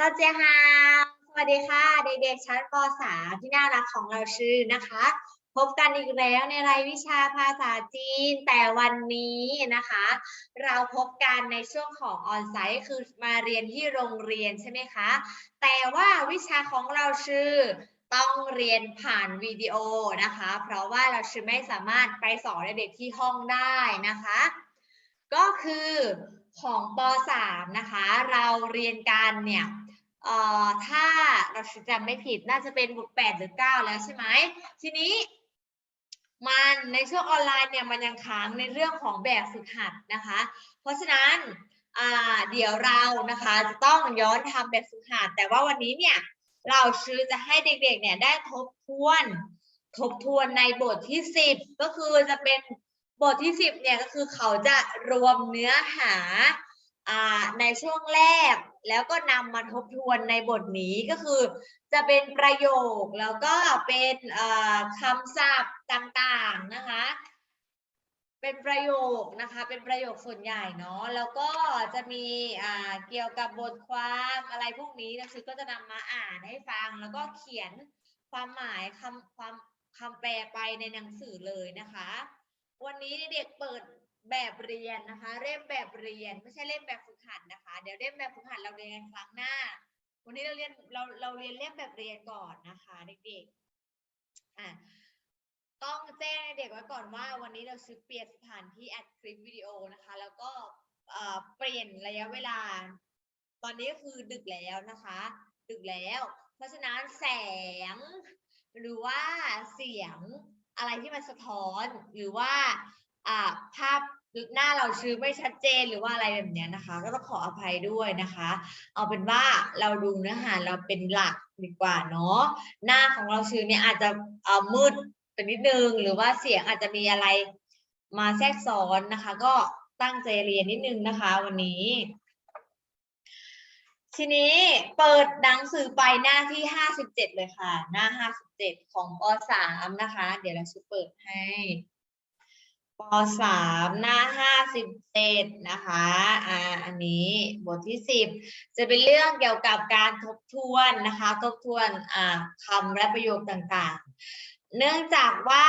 ตาเสวัสดีค่ะ เด็กๆ ชั้นป .3 ที่น่ารักของเราชื่อนะคะ พบกันอีกแล้วในรายวิชาภาษาจีน แต่วันนี้นะคะ เราพบกันในช่วงของออนไลน์คือมาเรียนที่โรงเรียนใช่ไหมคะ แต่ว่าวิชาของเราชื่อต้องเรียนผ่านวิดีโอนะคะ เพราะว่าเราชื่อไม่สามารถไปสอนเด็กที่ห้องได้นะคะ ก็คือของป .3 นะคะ เราเรียนกันเนี่ย เอ่อถ้าเราจำไม่ผิดน่าจะเป็นบท8หรือ9แล้วใช่ไหมทีนี้ มันในช่วงออนไลน์เนี่ยมันยังค้างในเรื่องของแบบฝึกหัดนะคะ เพราะฉะนั้นอ่าเดี๋ยวเรานะคะจะต้องย้อนทำแบบฝึกหัดแต่ว่าวันนี้เนี่ยเราชื่อจะให้เด็กๆเนี่ยได้ทบทวน ทบทวนในบทที่ 10 ก็คือจะเป็นบทที่ 10เนี่ยก็คือเขาจะรวมเนื้อหาอ่าในช่วงแรก แล้วก็นำมาทบทวนในบทนี้ก็คือ จะเป็นประโยคแล้วก็เป็นคำศัพท์ต่างๆนะคะ เป็นประโยคนะคะ เป็นประโยคส่วนใหญ่เนาะแล้วก็จะมีเกี่ยวกับบทความอะไรพวกนี้นะคือก็จะนำมาอ่านให้ฟัง แล้วก็เขียนความหมายคำความคำแปลไปในหนังสือเลยนะคะ วันนี้เด็กเปิด แบบเรียนนะคะ เล่มแบบเรียนไม่ใช่เล่มแบบฝึกหัดนะคะ เดี๋ยวเล่มแบบฝึกหัดเราเรียนกันครั้งหน้า วันนี้เราเรียนเราเราเรียนเล่มแบบเรียนก่อนนะคะเด็กๆอะต้องแจ้งเด็กไว้ก่อนว่าวันนี้เราซื้อเปลี่ยนสถานที่อัดคลิปวิดีโอนะคะ แล้วก็เอ่อเปลี่ยนระยะเวลา ตอนนี้คือดึกแล้วนะคะ ดึกแล้ว เพราะฉะนั้นแสง หรือว่าเสียงอะไรที่มันสะท้อนหรือว่า ภาพหน้าเราชื่อไม่ชัดเจนหรือว่าอะไรแบบนี้นะคะ ก็ต้องขออภัยด้วยนะคะ เอาเป็นว่าเราดูเนื้อหาเราเป็นหลักดีกว่าเนาะหน้าของเราชื่อเนี่ยอาจจะเอ่อมืดไปนิดนึงหรือว่าเสียงอาจจะมีอะไรมาแทรกซ้อนนะคะ ก็ตั้งใจเรียนนิดนึงนะคะ วันนี้ ทีนี้เปิดหนังสือไปหน้าที่ห้าสิบเจ็ดเลยค่ะ หน้าห้าสิบเจ็ดของปสามนะคะ เดี๋ยวเราจะเปิดให้ ปสามหน้าห้าสิบเจ็ดนะคะอ่าอันนี้บทที่สิบจะเป็นเรื่องเกี่ยวกับการทบทวนนะคะทบทวนอ่าคำและประโยคต่างๆ เนื่องจากว่า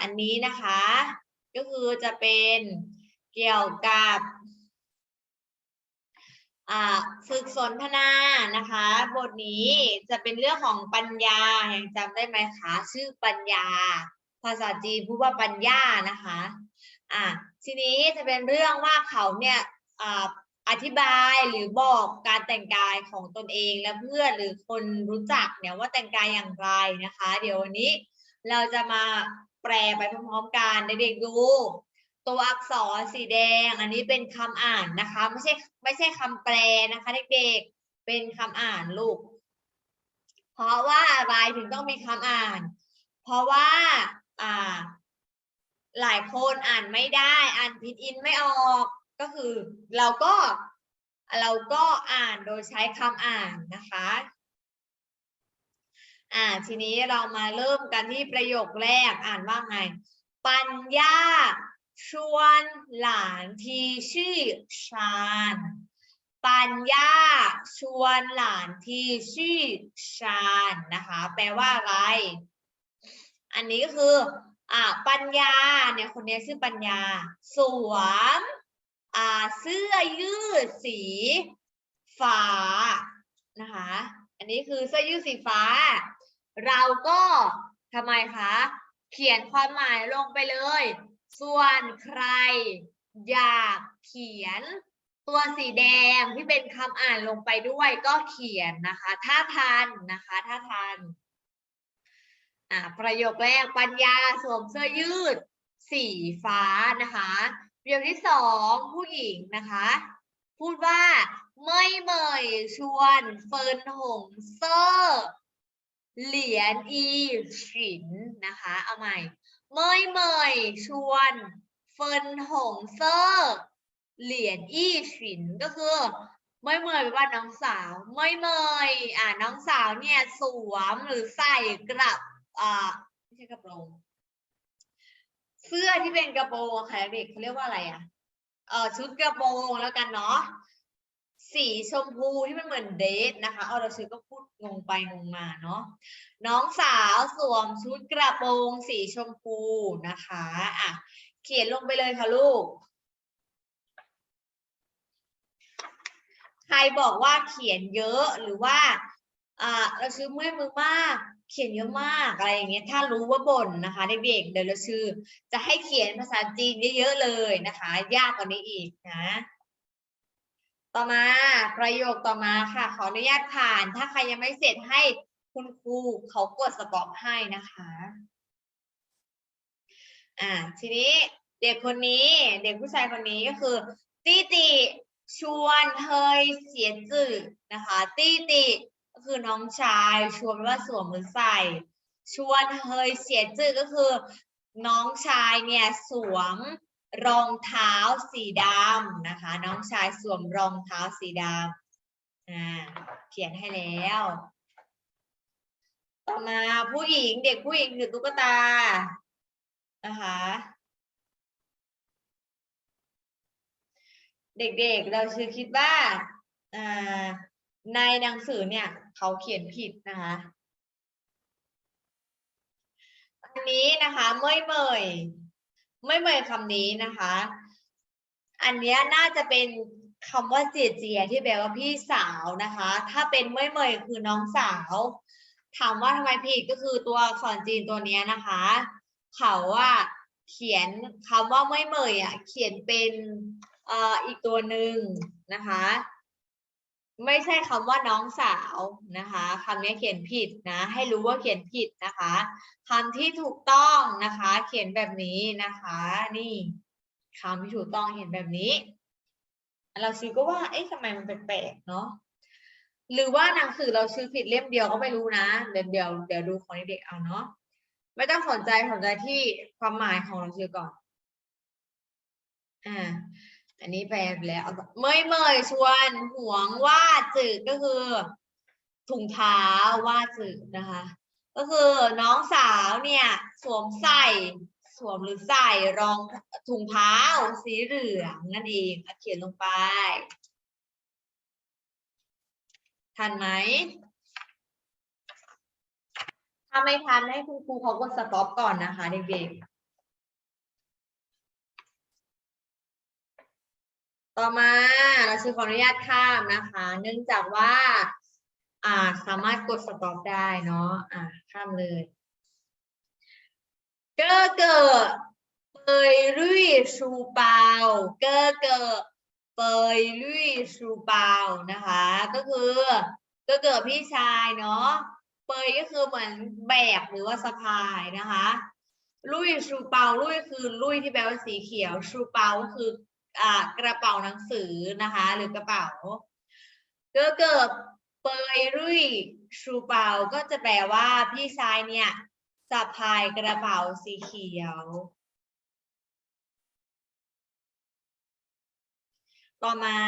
อันนี้นะคะ ก็คือจะเป็นเกี่ยวกับอ่าฝึกสนทนานะคะ บทนี้จะเป็นเรื่องของปัญญายังจำได้ไหมคะ ชื่อปัญญา ภาษาจีนพูดว่าปัญญานะคะ ทีนี้จะเป็นเรื่องว่าเขาเนี่ยอธิบายหรือบอกการแต่งกายของตนเองและเพื่อนหรือคนรู้จักเนี่ยว่าแต่งกายอย่างไรนะคะ เดี๋ยววันนี้เราจะมาแปลไปพร้อมๆกันเด็กๆดูตัวอักษรสีแดง อันนี้เป็นคำอ่านนะคะ ไม่ใช่ไม่ใช่คำแปลนะคะเด็กๆเป็นคำอ่านลูก เพราะว่าอะไรถึงต้องมีคำอ่าน เพราะว่าอ่า หลายคนอ่านไม่ได้ อ่านพิดอินไม่ออก ก็คือเราก็เราก็อ่านโดยใช้คำอ่านนะคะ อ่าทีนี้เรามาเริ่มกันที่ประโยคแรกอ่านว่าไง ปัญญาชวนหลานที่ชื่อชาญปัญญาชวนหลานที่ชื่อชาญนะคะ แปลว่าอะไร อันนี้ก็คือ อ่าปัญญาเนี่ยคนนี้ชื่อปัญญา สวมอ่าเสื้อยืดสีฟ้านะคะ อันนี้คือเสื้อยืดสีฟ้า เราก็ทำไมคะเขียนความหมายลงไปเลย ส่วนใครอยากเขียนตัวสีแดงที่เป็นคำอ่านลงไปด้วยก็เขียนนะคะ ถ้าทันนะคะ ถ้าทัน อ่าประโยคแรกปัญญาสวมเสื้อยืด สีฟ้านะคะประโยคที่สองผู้หญิงนะคะ พูดว่าไม่เมยชวนเฟินหงเซอร์เหรียญอีฉินนะคะเอาใหม่เมยเมยชวนเฟินหงเซอร์เหรียญอีฉินก็คือเมยเมยแปลว่าน้องสาวเมยเมยอ่าน้องสาวเนี่ยสวมหรือใส่กระ อ่าไม่ใช่กระโปรงเสื้อที่เป็นกระโปรงค่ะเด็กเขาเรียกว่าอะไรอะเออชุดกระโปรงแล้วกันเนาะสีชมพูที่มันเหมือนเดทนะคะเอาเราชื่อก็พูดงงไปงงมาเนาะน้องสาวสวมชุดกระโปรงสีชมพูนะคะอะเขียนลงไปเลยค่ะลูก ใครบอกว่าเขียนเยอะหรือว่าอ่าเราชื่อเมื่อยมือมาก เขียนเยอะมากอะไรอย่างเงี้ยถ้ารู้ว่าบ่นนะคะเด็กๆเดี๋ยวเราชื่อ จะให้เขียนภาษาจีนเยอะๆเลยนะคะ ยากกว่านี้อีกนะ ต่อมาประโยคต่อมาค่ะ ขออนุญาตผ่าน ถ้าใครยังไม่เสร็จให้คุณครูเขากดสต็อปให้นะคะ อ่าทีนี้เด็กคนนี้ เด็กผู้ชายคนนี้ก็คือตีติชวนเฮยเสียจื่อนะคะตีติ ก็คือน้องชายชวนว่าสวมหรือใส่ ชวนเฮยเสียจื่อก็คือ น้องชายเนี่ยสวมรองเท้าสีดำนะคะ น้องชายสวมรองเท้าสีดำอ่าเขียนให้แล้ว ต่อมาผู้หญิงเด็กผู้หญิงถือตุ๊กตานะคะเด็กๆ เราชื่อคิดว่าอ่าในหนังสือเนี่ย เขาเขียนผิดนะคะ อันนี้นะคะเมื่อยเมยเมื่อยเมยคำนี้นะคะ อันเนี้ยน่าจะเป็นคำว่าเจียเจียที่แปลว่าพี่สาวนะคะ ถ้าเป็นเมื่อยเมยคือน้องสาว ถามว่าทำไมผิดก็คือตัวอักษรจีนตัวนี้นะคะ เขาว่าเขียนคำว่าเมื่อยเมยอะเขียนเป็นออีกตัวหนึ่งนะคะ ไม่ใช่คำว่าน้องสาวนะคะคำนี้เขียนผิดนะ ให้รู้ว่าเขียนผิดนะคะคำที่ถูกต้องนะคะ เขียนแบบนี้นะคะ นี่คำที่ถูกต้องเห็นแบบนี้ เราชื่อก็ว่า เอ๊ะทำไมมันแปลกๆเนาะหรือว่าหนังสือเราชื่อผิดเล่มเดียวก็ไม่รู้นะ เดี๋ยวเดี๋ยวเดี๋ยวดูของเด็กเอาเนาะไม่ต้องสนใจสนใจที่ความหมายของเราชื่อก่อนอ่า อันนี้แปลไปแล้วเมยเมยชวนห่วงว่าจืดก็คือ ถุงเท้าว่าจืดนะคะ ก็คือน้องสาวเนี่ย สวมใส่สวมหรือใส่รองถุงเท้าสีเหลืองนั่นเองเขียนลงไป ทันไหมถ้าไม่ทันให้คุณครูเขากดสต็อปก่อนนะคะเด็กๆ ต่อมาเราชื่อขออนุญาตข้ามนะคะ เนื่องจากว่า อ่าสามารถกดสต็อปได้เนาะอ่าข้ามเลยเกอเกิดเปยลุยชูเปาเกอเกิดเปยลุยชูเปานะคะ ก็คือเก้อเกิดพี่ชายเนาะเปยก็คือเหมือนแบกหรือว่าสะพายนะคะลุยชูเปาลุยคือลุยที่แปลว่าสีเขียวชูเปาก็คือ กระเป๋าหนังสือนะคะ หรือกระเป๋าเกิดเกิดเปยรุ่ยชูเปาก็จะแปลว่าพี่ชายเนี่ยสะพายกระเป๋าสีเขียว ต่อมา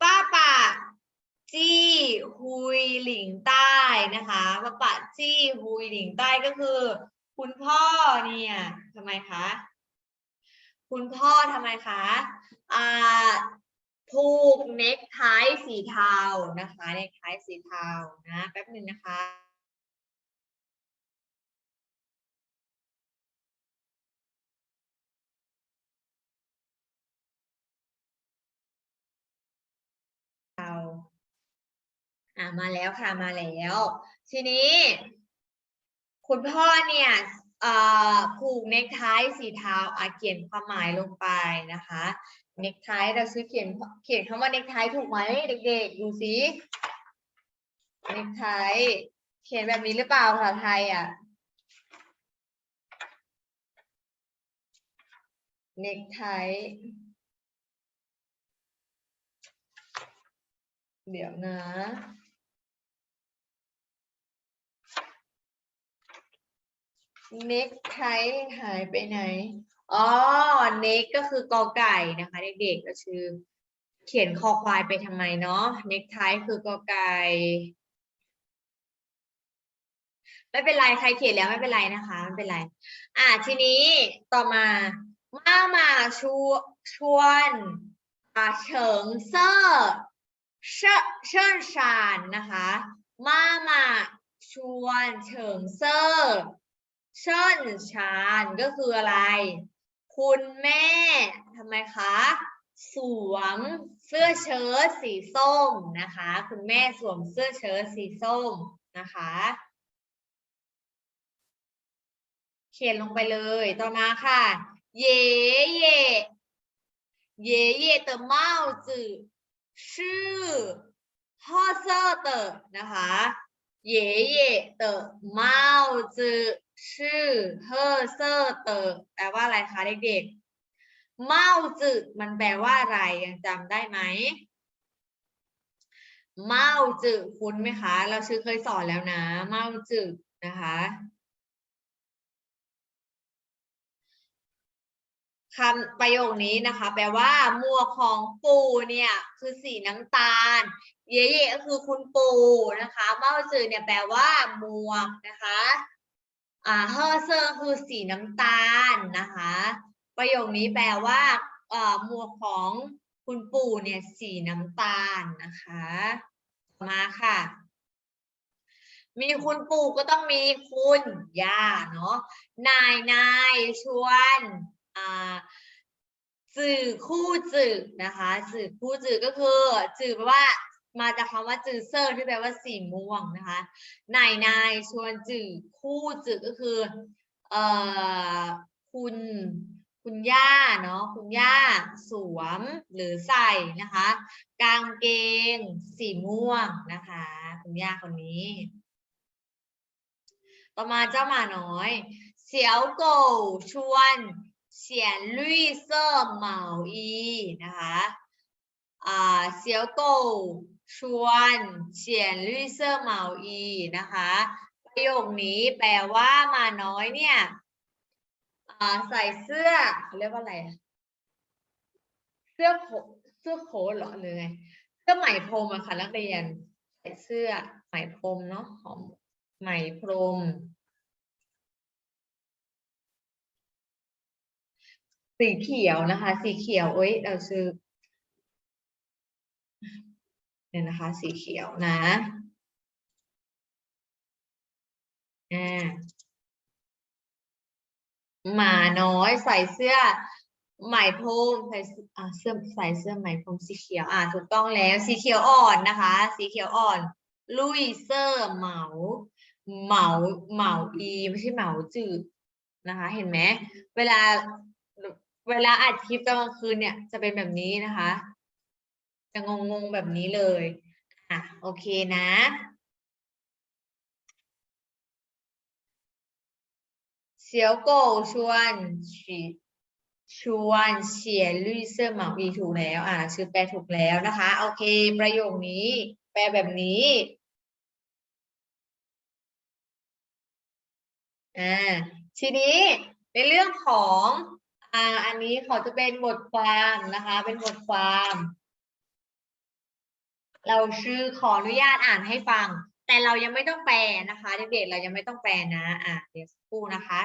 ป้าป่าจี้ฮุยหลิงใต้นะคะป้าป่าจี้ฮุยหลิงใต้ก็คือ คุณพ่อเนี่ยทำไมคะ คุณพ่อทำไมคะอ่าผูกเน็กไทสีเทานะคะเน็กไทสีเทานะแป๊บหนึ่งนะคะอ่ามาแล้วค่ะมาแล้ว ทีนี้ คุณพ่อเนี่ย ผูกเน็กไทสีเทาอะเขียนความหมายลงไปนะคะเน็กไทเราซื้อเขียนเขียนคำว่าเน็กไทถูกไหมเด็กๆ ดูสิเน็กไทเขียนแบบนี้หรือเปล่าภาษาไทยอะเน็กไทเดี๋ยวนะ เน็กไทหายไปไหน อ๋อ เน็กก็คือกอไก่นะคะเด็กๆ ก็คือ เขียนคอควายไปทำไมเนาะ เน็กไทคือกอไก่ ไม่เป็นไร ใครเขียนแล้วไม่เป็นไรนะคะ ไม่เป็นไร อะทีนี้ต่อมา มามาชวชวนอ่าเฉิงเซอร์เชิญชานนะคะ มามาชวนเฉิงเซอร์ เชิญชานก็คืออะไร คุณแม่ทำไมคะ สวมเสื้อเชิ้ตสีส้มนะคะ คุณแม่สวมเสื้อเชิ้ตสีส้มนะคะ เขียนลงไปเลยต่อมาค่ะ เย่เย่เย่เย่เตอร์เมาจือชื่อฮอเซอร์เตอนะคะ เย่เย่的帽子是褐色的แปลว่าอะไรคะเด็กๆเมาจืมันแปลว่าอะไรยังจำได้ไหมเมาจืคุ้นไหมคะ เราชื่อเคยสอนแล้วนะ เมาจืนะคะ คำประโยคนี้นะคะ แปลว่าหมวกของปู่เนี่ย คือสีน้ำตาล เย่เย่ก็คือคุณปู่นะคะเมาจือเนี่ยแปลว่าหมวกนะคะอ่าเฮอเซอร์คือสีน้ำตาลนะคะ ประโยคนี้แปลว่าเอ่อหมวกของคุณปู่เนี่ยสีน้ำตาลนะคะมาค่ะ มีคุณปู่ก็ต้องมีคุณย่าเนาะนายนายชวนอ่าสื่อคู่จือนะคะ สื่อคู่จือก็คือจือแปลว่า มาจากคำว่าจือเซอร์ที่แปลว่าสีม่วงนะคะนายนายชวนจือคู่จือก็คือเอ่อคุณคุณย่าเนาะคุณย่าสวมหรือใส่นะคะ กางเกงสีม่วงนะคะ คุณย่าคนนี้ ต่อมาเจ้าหมาน้อย เสียวโกชวนเฉียนลุยเซอร์เหมาอีนะคะอ่าเสียวโก ชวนเฉียนลุยเซอร์เหมาอีนะคะ ประโยคนี้แปลว่ามาน้อยเนี่ยใส่เสื้อเขาเรียกว่าอะไร เสื้อโคเสื้อโค้ทเหรอหรือไงเสื้อไหมพรมอะค่ะนักเรียน ใส่เสื้อไหมพรมเนาะของไหมพรมสีเขียวนะคะ สีเขียวเอ้ยเราซื้อ เนี่ยนะคะ สีเขียวนะอ่าหมาน้อยใส่เสื้อไหมพรมใส่เสื้ออ่าเสื้อใส่เสื้อไหมพรมสีเขียวอ่าถูกต้องแล้วสีเขียวอ่อนนะคะ สีเขียวอ่อน ลุยเซอร์เหมาเหมาเหมาอีไม่ใช่เหมาจืดนะคะ เห็นไหมเวลาเวลาอัดคลิปตอนกลางคืนเนี่ยจะเป็นแบบนี้นะคะ จะงงๆแบบนี้เลย อะ โอเคนะ เสียวโกวชวนฉีชวนเฉียลุยเซอร์เหมาอีถูกแล้ว อ่าชื่อแปลถูกแล้วนะคะ โอเค ประโยคนี้ แปลแบบนี้อ่าทีนี้ในเรื่องของอ่าอันนี้เขาจะเป็นบทความนะคะ เป็นบทความ เราชื่อขออนุญาตอ่านให้ฟัง แต่เรายังไม่ต้องแปลนะคะเด็กๆเรายังไม่ต้องแปลนะอะเดี๋ยวสักครู่นะคะ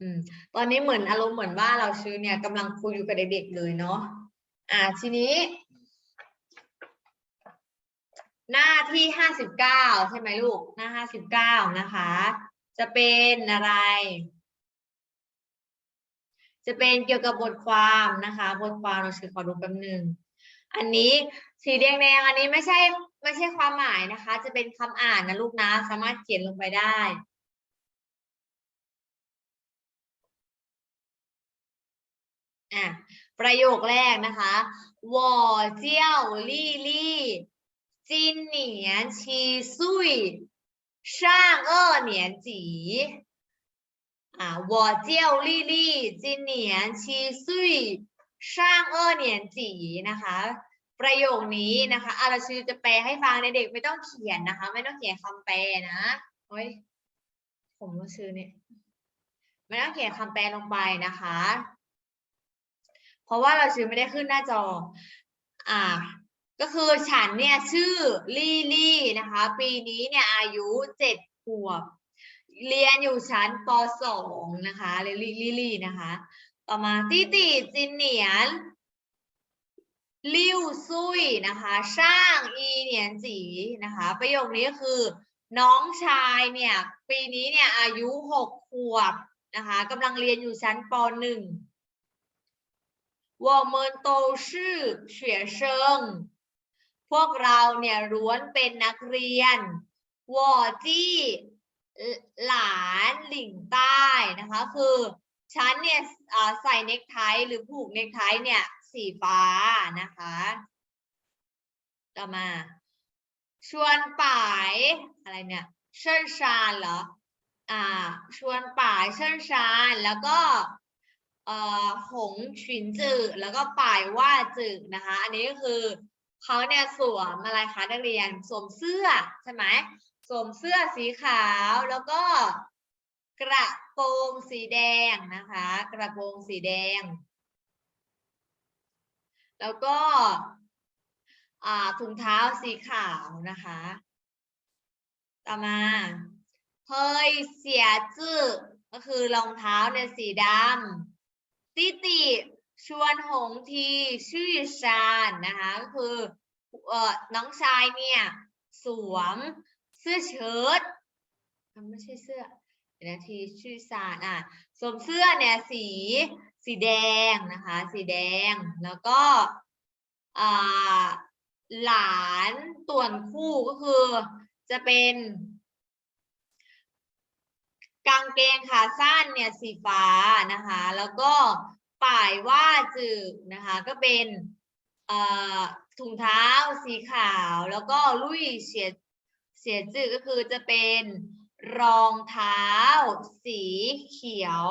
อืมตอนนี้เหมือนอารมณ์เหมือนว่าเราชื่อเนี่ยกำลังคุยอยู่กับเด็กๆเลยเนาะอ่าทีนี้ หน้าที่ห้าสิบเก้าใช่ไหมลูก หน้าห้าสิบเก้านะคะ จะเป็นอะไร จะเป็นเกี่ยวกับบทความนะคะ บทความเราชื่อขอดูแป๊บหนึ่งอันนี้สีแดงๆอันนี้ไม่ใช่ไม่ใช่ความหมายนะคะ จะเป็นคำอ่านนะลูกนะสามารถเขียนลงไปได้ อะประโยคแรกนะคะวอเจียวลี่ลี่จินเหนียนชีซุยช่างเอ้อเหนียนจีอะวอเจียวลี่ลี่จินเหนียนะคะ ประโยคนี้นะคะอาราชือจะแปลให้ฟังเด็กๆไม่ต้องเขียนนะคะ ไม่ต้องเขียนคำแปลนะเฮ้ยผมก็ชื่อเนี่ยไม่ต้องเขียนคำแปลลงไปนะคะ เพราะว่าเราชื่อไม่ได้ขึ้นหน้าจอ อ่า ก็คือฉันเนี่ยชื่อลี่ลี่นะคะ ปีนี้เนี่ยอายุเจ็ดขวบ เรียนอยู่ชั้นปสองนะคะเรียลี่ลี่ลี่นะคะ ต่อมาตี้ตีจินเหนียนลิ้วซุยนะคะช่างอีเหนียนจีนะคะ ประโยคนี้คือ น้องชายเนี่ย ปีนี้เนี่ยอายุหกขวบนะคะกำลังเรียนอยู่ชั้นปหนึ่ง 我们都是学生พวกเราเนี่ยล้วนเป็นนักเรียน我จี้หลานหลิงใต้นะคะ คือฉันเนี่ยอ่าใส่เนคไทหรือผูกเนคไทเนี่ย สีฟ้านะคะ ต่อมา ชวนป่ายอะไรเนี่ย เชิญชานเหรอ อ่า ชวนป่ายเชิญชานแล้วก็ เอ่อ หงฉินจือแล้วก็ป่ายว่าจือนะคะ อันนี้ก็คือเขาเนี่ยสวมอะไรคะนักเรียนสวมเสื้อใช่ไหมสวมเสื้อสีขาวแล้วก็กระโปรงสีแดงนะคะ กระโปรงสีแดง แล้วก็ถุงเท้าสีขาวนะคะ ต่อมาเฮยเสียจื้อก็คือรองเท้าเนี่ยสีดำ ติติชวนหงทีชื่อชานนะคะก็คือเอ่อน้องชายเนี่ยสวมเสื้อเชิ้ตไม่ใช่เสื้อเดี๋ยวนะทีชื่อซานอะสวมเสื้อเนี่ยสีสีแดงนะคะ สีแดงแล้วก็อ่าหลานต่วนคู่ก็คือจะเป็น กางเกงขาสั้นเนี่ยสีฟ้านะคะ แล้วก็ป่ายว่าจืดนะคะก็เป็นถุงเท้าสีขาว แล้วก็ลุยเสียเสียจืดก็คือจะเป็นรองเท้า สีเขียว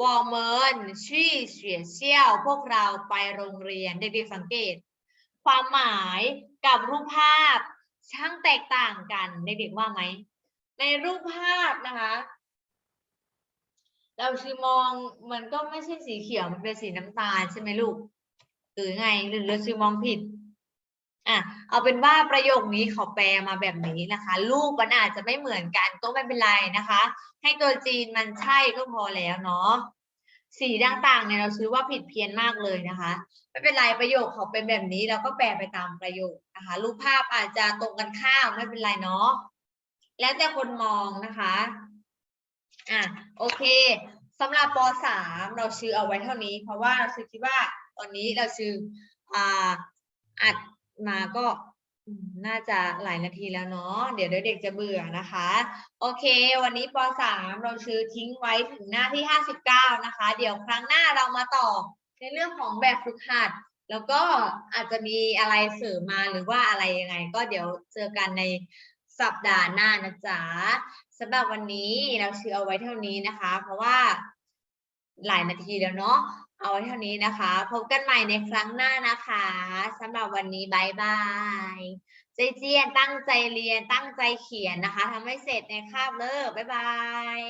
วอร์เมินชี่เฉียเชี่ยว พวกเราไปโรงเรียนเด็กๆสังเกต ความหมายกับรูปภาพช่างแตกต่างกันเด็กๆว่าไหม ในรูปภาพนะคะ เราชื่อมองมันก็ไม่ใช่สีเขียวมันเป็นสีน้ำตาลใช่ไหมลูกหรือไงหรือเราชื่อมองผิดอะเอาเป็นว่าประโยคนี้เขาแปลมาแบบนี้นะคะรูปมันอาจจะไม่เหมือนกันก็ไม่เป็นไรนะคะ ให้ตัวจีนมันใช่ก็พอแล้วเนาะสีต่างๆเนี่ยเราซื้อว่าผิดเพี้ยนมากเลยนะคะไม่เป็นไรประโยคเขาเป็นแบบนี้เราก็แปลไปตามประโยคนะคะ รูปภาพอาจจะตรงกันข้ามไม่เป็นไรเนาะ แล้วแต่คนมองนะคะ อะโอเคสำหรับป .3 เราชื่อเอาไว้เท่านี้ เพราะว่าเราคิดว่าตอนนี้เราชื่ออ่าอัดมาก็น่าจะหลายนาทีแล้วเนาะเดี๋ยวเด็กๆจะเบื่อนะคะ โอเค วันนี้ป .3 เราชื่อทิ้งไว้ถึงหน้าที่ 59 นะคะ เดี๋ยวครั้งหน้าเรามาต่อในเรื่องของแบบฝึกหัด แล้วก็อาจจะมีอะไรเสริมมาหรือว่าอะไรยังไง ก็เดี๋ยวเจอกันใน สัปดาห์หน้านะจ๊ะสำหรับวันนี้เราชื่อเอาไว้เท่านี้นะคะ เพราะว่าหลายนาทีแล้วเนาะเอาไว้เท่านี้นะคะ พบกันใหม่ในครั้งหน้านะคะสำหรับวันนี้บายบายใจเจียนตั้งใจเรียนตั้งใจเขียนนะคะทำให้เสร็จในคาบเลิกบายบาย